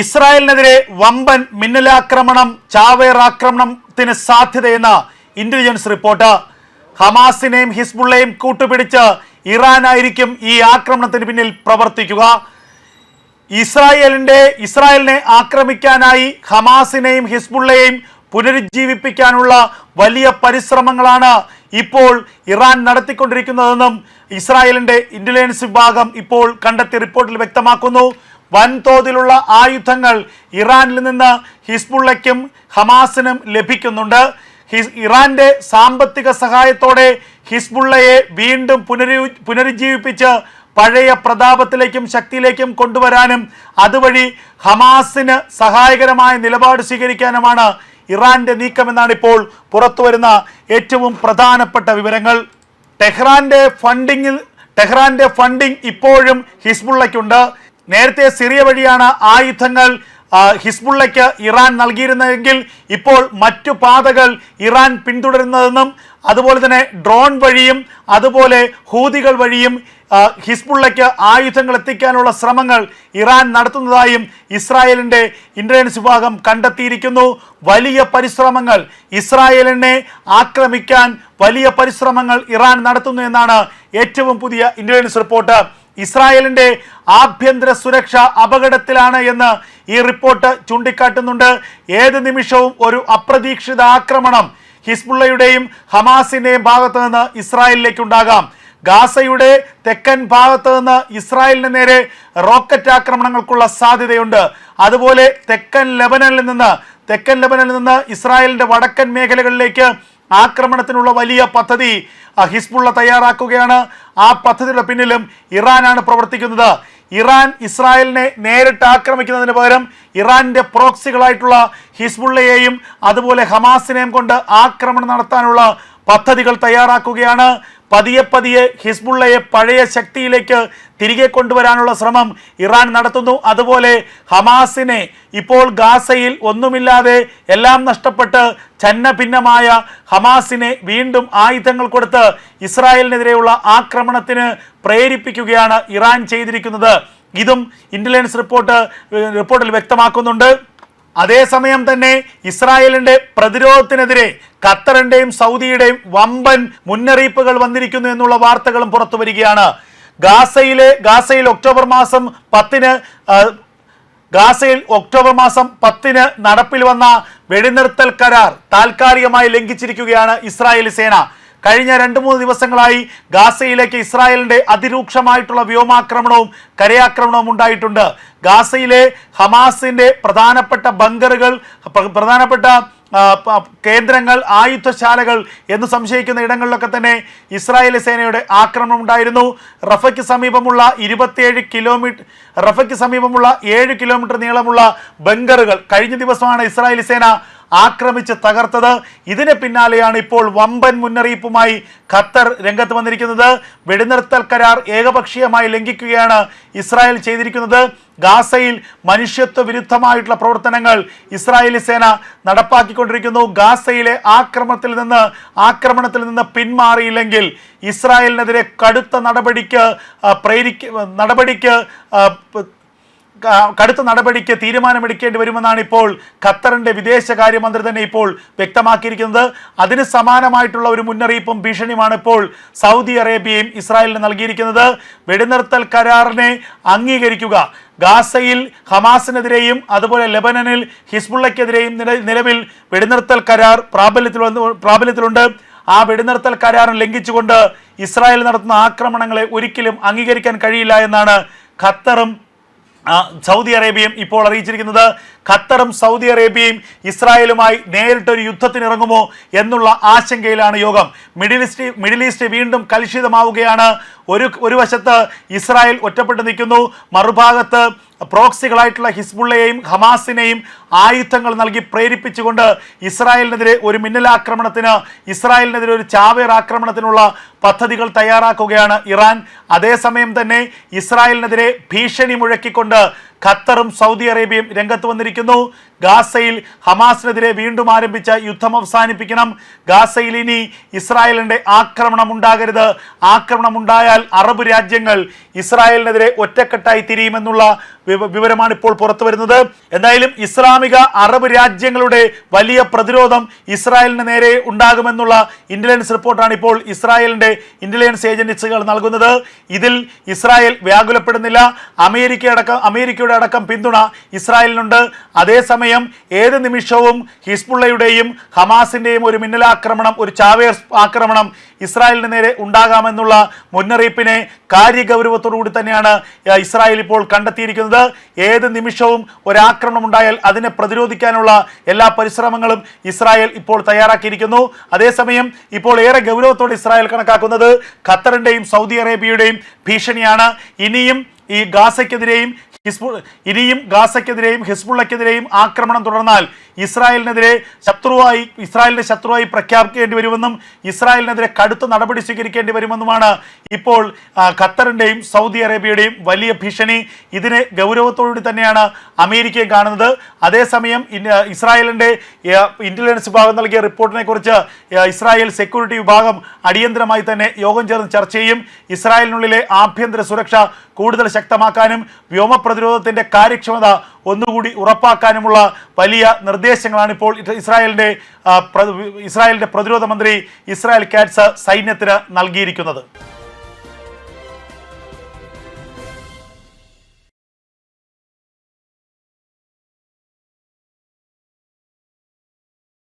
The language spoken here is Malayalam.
ഇസ്രായേലിനെതിരെ വമ്പൻ മിന്നലാക്രമണം ചാവേർ ആക്രമണത്തിന് സാധ്യതയെന്ന ഇന്റലിജൻസ് റിപ്പോർട്ട് ഹമാസിനെയും ഹിസ്ബുള്ളയും കൂട്ടുപിടിച്ച് ഇറാനായിരിക്കും ഈ ആക്രമണത്തിന് പിന്നിൽ പ്രവർത്തിക്കുക. ഇസ്രായേലിന്റെ ഇസ്രായേലിനെ ആക്രമിക്കാനായി ഹമാസിനെയും ഹിസ്ബുള്ളയെയും പുനരുജ്ജീവിപ്പിക്കാനുള്ള വലിയ പരിശ്രമങ്ങളാണ് ഇപ്പോൾ ഇറാൻ നടത്തിക്കൊണ്ടിരിക്കുന്നതെന്നും ഇസ്രായേലിന്റെ ഇന്റലിജൻസ് വിഭാഗം ഇപ്പോൾ കണ്ടെത്തിയ റിപ്പോർട്ടിൽ വ്യക്തമാക്കുന്നു. വൻതോതിലുള്ള ആയുധങ്ങൾ ഇറാനിൽ നിന്ന് ഹിസ്ബുള്ളയ്ക്കും ഹമാസിനും ലഭിക്കുന്നുണ്ട്. ഇറാന്റെ സാമ്പത്തിക സഹായത്തോടെ ഹിസ്ബുള്ളയെ വീണ്ടും പുനരു പുനരുജ്ജീവിപ്പിച്ച് പഴയ പ്രതാപത്തിലേക്കും ശക്തിയിലേക്കും കൊണ്ടുവരാനും അതുവഴി ഹമാസിന് സഹായകരമായ നിലപാട് സ്വീകരിക്കാനുമാണ് ഇറാന്റെ നീക്കമെന്നാണ് ഇപ്പോൾ പുറത്തുവരുന്ന ഏറ്റവും പ്രധാനപ്പെട്ട വിവരങ്ങൾ. ടെഹ്റാന്റെ ഫണ്ടിങ്ങിൽ ടെഹ്റാന്റെ ഫണ്ടിംഗ് ഇപ്പോഴും ഹിസ്ബുള്ളയ്ക്കുണ്ട്. നേരത്തെ സിറിയ വഴിയാണ് ആയുധങ്ങൾ ഹിസ്ബുള്ളയ്ക്ക് ഇറാൻ നൽകിയിരുന്നതെങ്കിൽ ഇപ്പോൾ മറ്റു പാതകൾ ഇറാൻ പിന്തുടരുന്നതെന്നും അതുപോലെ തന്നെ ഡ്രോൺ വഴിയും അതുപോലെ ഹൂതികൾ വഴിയും ഹിസ്ബുള്ളയ്ക്ക് ആയുധങ്ങൾ എത്തിക്കാനുള്ള ശ്രമങ്ങൾ ഇറാൻ നടത്തുന്നതായും ഇസ്രായേലിന്റെ ഇന്റലിജൻസ് വിഭാഗം കണ്ടെത്തിയിരിക്കുന്നു. വലിയ പരിശ്രമങ്ങൾ ഇസ്രായേലിനെ ആക്രമിക്കാൻ വലിയ പരിശ്രമങ്ങൾ ഇറാൻ നടത്തുന്നു എന്നാണ് ഏറ്റവും പുതിയ ഇന്റലിജൻസ് റിപ്പോർട്ട്. ഇസ്രായേലിന്റെ ആഭ്യന്തര സുരക്ഷ അപകടത്തിലാണ് എന്ന് ഈ റിപ്പോർട്ട് ചൂണ്ടിക്കാട്ടുന്നുണ്ട്. ഏത് നിമിഷവും ഒരു അപ്രതീക്ഷിത ആക്രമണം ഹിസ്ബുള്ളയുടെയും ഹമാസിന്റെയും ഭാഗത്ത് നിന്ന് ഇസ്രായേലിലേക്ക് ഉണ്ടാകാം ഗാസയുടെ തെക്കൻ ഭാഗത്ത് നിന്ന് ഇസ്രായേലിന് നേരെ റോക്കറ്റ് ആക്രമണങ്ങൾക്കുള്ള സാധ്യതയുണ്ട്. അതുപോലെ തെക്കൻ ലെബനനിൽ നിന്ന് തെക്കൻ ലെബനനിൽ നിന്ന് ഇസ്രായേലിന്റെ വടക്കൻ മേഖലകളിലേക്ക് ആക്രമണത്തിനുള്ള വലിയ പദ്ധതി ഹിസ്ബുള്ള തയ്യാറാക്കുകയാണ്. ആ പദ്ധതിയുടെ പിന്നിലും ഇറാനാണ് പ്രവർത്തിക്കുന്നത്. ഇറാൻ ഇസ്രായേലിനെ നേരിട്ട് ആക്രമിക്കുന്നതിന് പകരം ഇറാന്റെ പ്രോക്സികളായിട്ടുള്ള ഹിസ്ബുള്ളയെയും അതുപോലെ ഹമാസിനെയും കൊണ്ട് ആക്രമണം നടത്താനുള്ള പദ്ധതികൾ തയ്യാറാക്കുകയാണ്. പതിയെ പതിയെ ഹിസ്ബുള്ളയെ പഴയ ശക്തിയിലേക്ക് തിരികെ കൊണ്ടുവരാനുള്ള ശ്രമം ഇറാൻ നടത്തുന്നു. അതുപോലെ ഹമാസിനെ ഇപ്പോൾ ഗാസയിൽ ഒന്നുമില്ലാതെ എല്ലാം നഷ്ടപ്പെട്ട് ചന്ന ഭിന്നമായ ഹമാസിനെ വീണ്ടും ആയുധങ്ങൾ കൊടുത്ത് ഇസ്രായേലിനെതിരെയുള്ള ആക്രമണത്തിന് പ്രേരിപ്പിക്കുകയാണ് ഇറാൻ ചെയ്തിരിക്കുന്നത്. ഇതും ഇന്റലിജൻസ് റിപ്പോർട്ട് റിപ്പോർട്ടിൽ വ്യക്തമാക്കുന്നുണ്ട്. അതേസമയം തന്നെ ഇസ്രായേലിന്റെ പ്രതിരോധത്തിനെതിരെ ഖത്തറിന്റെയും സൗദിയുടെയും വമ്പൻ മുന്നറിയിപ്പുകൾ വന്നിരിക്കുന്നു എന്നുള്ള വാർത്തകളും പുറത്തു വരികയാണ് ഗാസയിലെ ഗാസയിൽ ഒക്ടോബർ മാസം പത്തിന് ഗാസയിൽ ഒക്ടോബർ മാസം പത്തിന് നടപ്പിൽ വന്ന വെടിനിർത്തൽ കരാർ താൽക്കാലികമായി ലംഘിച്ചിരിക്കുകയാണ് ഇസ്രായേലി സേന. കഴിഞ്ഞ രണ്ട് മൂന്ന് ദിവസങ്ങളായി ഗാസയിലേക്ക് ഇസ്രായേലിന്റെ അതിരൂക്ഷമായിട്ടുള്ള വ്യോമാക്രമണവും കരയാക്രമണവും ഉണ്ടായിട്ടുണ്ട്. ഗാസയിലെ ഹമാസിന്റെ പ്രധാനപ്പെട്ട ബങ്കറുകൾ പ്ര- പ്രധാനപ്പെട്ട കേന്ദ്രങ്ങൾ ആയുധശാലകൾ എന്ന് സംശയിക്കുന്ന ഇടങ്ങളിലൊക്കെ തന്നെ ഇസ്രായേലി സേനയുടെ ആക്രമണം ഉണ്ടായിരുന്നു. റഫയ്ക്ക് സമീപമുള്ള ഇരുപത്തിയേഴ് കിലോമീറ്റർ റഫയ്ക്ക് സമീപമുള്ള ഏഴ് കിലോമീറ്റർ നീളമുള്ള ബങ്കറുകൾ കഴിഞ്ഞ ദിവസമാണ് ഇസ്രായേലി സേന ആക്രമിച്ച് തകർത്തത്. ഇതിന് പിന്നാലെയാണ് ഇപ്പോൾ വമ്പൻ മുന്നറിയിപ്പുമായി ഖത്തർ രംഗത്ത് വന്നിരിക്കുന്നത്. വെടിനിർത്തൽ കരാർ ഏകപക്ഷീയമായി ലംഘിക്കുകയാണ് ഇസ്രായേൽ ചെയ്തിരിക്കുന്നത്. ഗാസയിൽ മനുഷ്യത്വ വിരുദ്ധമായിട്ടുള്ള പ്രവർത്തനങ്ങൾ ഇസ്രായേലി സേന നടപ്പാക്കിക്കൊണ്ടിരിക്കുന്നു. ഗാസയിലെ ആക്രമണത്തിൽ നിന്ന് ആക്രമണത്തിൽ നിന്ന് പിന്മാറിയില്ലെങ്കിൽ ഇസ്രായേലിനെതിരെ കടുത്ത നടപടിക്ക് പ്രേരിക്ക നടപടിക്ക് കടുത്ത നടപടിക്ക് തീരുമാനമെടുക്കേണ്ടി വരുമെന്നാണ് ഇപ്പോൾ ഖത്തറിന്റെ വിദേശകാര്യമന്ത്രി തന്നെ ഇപ്പോൾ വ്യക്തമാക്കിയിരിക്കുന്നത്. അതിന് സമാനമായിട്ടുള്ള ഒരു മുന്നറിയിപ്പും ഭീഷണിയുമാണ് ഇപ്പോൾ സൗദി അറേബ്യയും ഇസ്രായേലിന് നൽകിയിരിക്കുന്നത്. വെടിനിർത്തൽ കരാറിനെ അംഗീകരിക്കുക. ഗാസയിൽ ഹമാസിനെതിരെയും അതുപോലെ ലെബനനിൽ ഹിസ്ബുള്ളയ്ക്കെതിരെയും നിലവിൽ വെടിനിർത്തൽ കരാർ പ്രാബല്യത്തിൽ പ്രാബല്യത്തിലുണ്ട്. ആ വെടിനിർത്തൽ കരാറും ലംഘിച്ചുകൊണ്ട് ഇസ്രായേൽ നടത്തുന്ന ആക്രമണങ്ങളെ ഒരിക്കലും അംഗീകരിക്കാൻ കഴിയില്ല എന്നാണ് ഖത്തറും സൗദി അറേബ്യയും ഇപ്പോൾ അറിയിച്ചിരിക്കുന്നത് ഖത്തറും സൗദി അറേബ്യയും ഇസ്രായേലുമായി നേരിട്ടൊരു യുദ്ധത്തിന് ഇറങ്ങുമോ എന്നുള്ള ആശങ്കയിലാണ് യോഗം. മിഡിൽ ഈസ്റ്റ് മിഡിൽ ഈസ്റ്റ് വീണ്ടും കലുഷിതമാവുകയാണ്. ഒരു ഒരു വശത്ത് ഇസ്രായേൽ ഒറ്റപ്പെട്ട് നിൽക്കുന്നു. മറുഭാഗത്ത് പ്രോക്സികളായിട്ടുള്ള ഹിസ്ബുള്ളയെയും ഹമാസിനെയും ആയുധങ്ങൾ നൽകി പ്രേരിപ്പിച്ചുകൊണ്ട് ഇസ്രായേലിനെതിരെ ഒരു മിന്നലാക്രമണത്തിന് ഇസ്രായേലിനെതിരെ ഒരു ചാവേർ ആക്രമണത്തിനുള്ള പദ്ധതികൾ തയ്യാറാക്കുകയാണ് ഇറാൻ. അതേസമയം തന്നെ ഇസ്രായേലിനെതിരെ ഭീഷണി മുഴക്കിക്കൊണ്ട് ഖത്തറും സൗദി അറേബ്യയും രംഗത്ത് വന്നിരിക്കുന്നു. ഗാസയിൽ ഹമാസിനെതിരെ വീണ്ടും ആരംഭിച്ച യുദ്ധം അവസാനിപ്പിക്കണം. ഗാസയിൽ ഇനി ഇസ്രായേലിന്റെ ആക്രമണം ഉണ്ടാകരുത്. ആക്രമണം ഉണ്ടായാൽ അറബ് രാജ്യങ്ങൾ ഇസ്രായേലിനെതിരെ ഒറ്റക്കെട്ടായി തിരിയുമെന്നുള്ള വിവ- വിവരമാണ് ഇപ്പോൾ പുറത്തു വരുന്നത്. എന്തായാലും ഇസ്ലാമിക അറബ് രാജ്യങ്ങളുടെ വലിയ പ്രതിരോധം ഇസ്രായേലിന് നേരെ ഉണ്ടാകുമെന്നുള്ള ഇന്റലിജൻസ് റിപ്പോർട്ടാണ് ഇപ്പോൾ ഇസ്രായേലിന്റെ ഇന്റലിജൻസ് ഏജൻസികൾ നൽകുന്നത്. ഇതിൽ ഇസ്രായേൽ വ്യാകുലപ്പെടുന്നില്ല. അമേരിക്ക അടക്കം അമേരിക്കയുടെ അടക്കം പിന്തുണ ഇസ്രായേലിനുണ്ട്. അതേസമയം ഏത് നിമിഷവും ഹിസ്ബുള്ളയുടെയും ഹമാസിന്റെയും ഒരു മിന്നലാക്രമണം ഒരു ചാവേർ ആക്രമണം ഇസ്രായേലിന് നേരെ ഉണ്ടാകാമെന്നുള്ള മുന്നറിയിപ്പിനെ കാര്യഗൗരവത്തോടുകൂടി തന്നെയാണ് ഇസ്രായേൽ ഇപ്പോൾ കണ്ടെത്തിയിരിക്കുന്നത്. ഏത് നിമിഷവും ഒരാക്രമണം ഉണ്ടായാൽ അതിനെ പ്രതിരോധിക്കാനുള്ള എല്ലാ പരിശ്രമങ്ങളും ഇസ്രായേൽ ഇപ്പോൾ തയ്യാറാക്കിയിരിക്കുന്നു. അതേസമയം ഇപ്പോൾ ഏറെ ഗൗരവത്തോടെ ഇസ്രായേൽ കണക്കാക്കുന്നത് ഖത്തറിന്റെയും സൗദി അറേബ്യയുടെയും ഭീഷണിയാണ്. ഇനിയും ഈ ഗാസയ്ക്കെതിരെയും ഹിസ്ബു ഇനിയും ഗാസയ്ക്കെതിരെയും ഹിസ്ബുള്ളയ്ക്കെതിരെയും ആക്രമണം തുടർന്നാൽ ഇസ്രായേലിനെതിരെ ശത്രുവായി ഇസ്രായേലിന്റെ ശത്രുവായി പ്രഖ്യാപിക്കേണ്ടി വരുമെന്നും ഇസ്രായേലിനെതിരെ കടുത്ത നടപടി സ്വീകരിക്കേണ്ടി വരുമെന്നുമാണ് ഇപ്പോൾ ഖത്തറിന്റെയും സൗദി അറേബ്യയുടെയും വലിയ ഭീഷണി. ഇതിനെ ഗൗരവത്തോടുകൂടി തന്നെയാണ് അമേരിക്കയും കാണുന്നത്. അതേസമയം ഇസ്രായേലിന്റെ ആ, ഇന്റലിജൻസ് വിഭാഗം നൽകിയ റിപ്പോർട്ടിനെ കുറിച്ച് ഇസ്രായേൽ സെക്യൂരിറ്റി വിഭാഗം അടിയന്തരമായി തന്നെ യോഗം ചേർന്ന് ചർച്ച ചെയ്യും. ഇസ്രായേലിനുള്ളിലെ ആഭ്യന്തര സുരക്ഷ കൂടുതൽ ശക്തമാക്കാനും വ്യോമ പ്രതിരോധത്തിന്റെ കാര്യക്ഷമത ഒന്നുകൂടി ഉറപ്പാക്കാനുമുള്ള വലിയ നിർദ്ദേശങ്ങളാണ് ഇപ്പോൾ ഇസ്രായേലിന്റെ ഇസ്രായേലിന്റെ പ്രതിരോധ മന്ത്രി ഇസ്രായേൽ കാറ്റ്സ് സൈന്യത്തിന് നൽകിയിരിക്കുന്നത്.